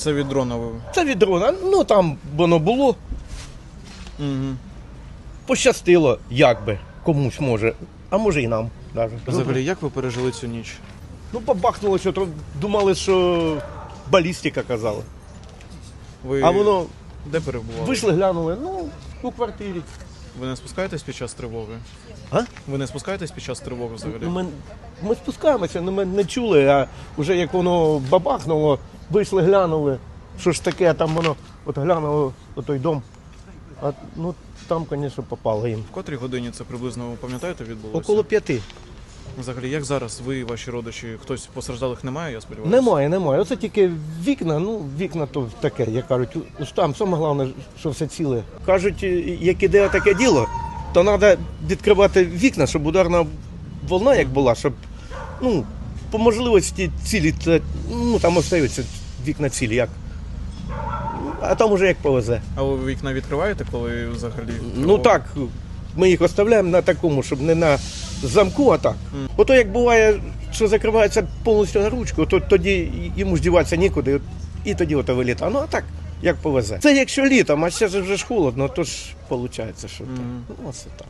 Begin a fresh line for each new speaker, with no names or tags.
Це від дрона ви.
Це від дрона. Ну там воно було,
Угу.
пощастило, як би, комусь може, а може і нам. Даже.
Взагалі, як ви пережили цю ніч?
Ну, побахнуло, що то думали, що балістика казали.
Ви
А воно
де перебували?
вийшли, глянули, ну, у квартирі.
Ви не спускаєтесь під час тривоги?
А?
Ви не спускаєтесь під час тривоги взагалі?
Ну, ми, ми спускаємося, але ми не чули, а вже як воно бабахнуло, вийшли, глянули, що ж таке, там воно от глянуло той дом. А, ну, там, звісно, попало їм.
В котрій годині це приблизно ви пам'ятаєте відбулося?
Около п'яти.
Взагалі, як зараз ви і ваші родичі, хтось постраждалих немає, я сподіваюся?
Немає, немає. Оце тільки вікна, ну вікна то таке, як кажуть, там саме головне, що все ціле. Кажуть, як іде таке діло, то треба відкривати вікна, щоб ударна волна як була, щоб ну, по можливості цілі, ну там остаються вікна цілі, як. А там уже як повезе.
А ви вікна відкриваєте, коли взагалі?
Ну так, ми їх оставляємо на такому, щоб не на замку, а так. Ото як буває, що закривається повністю на ручку, то тоді йому ж діватися нікуди, і тоді ото вилітає. Ну а так, як повезе. Це якщо літом, а ще ж вже ж холодно, то ж виходить, що так. Ну, оце так.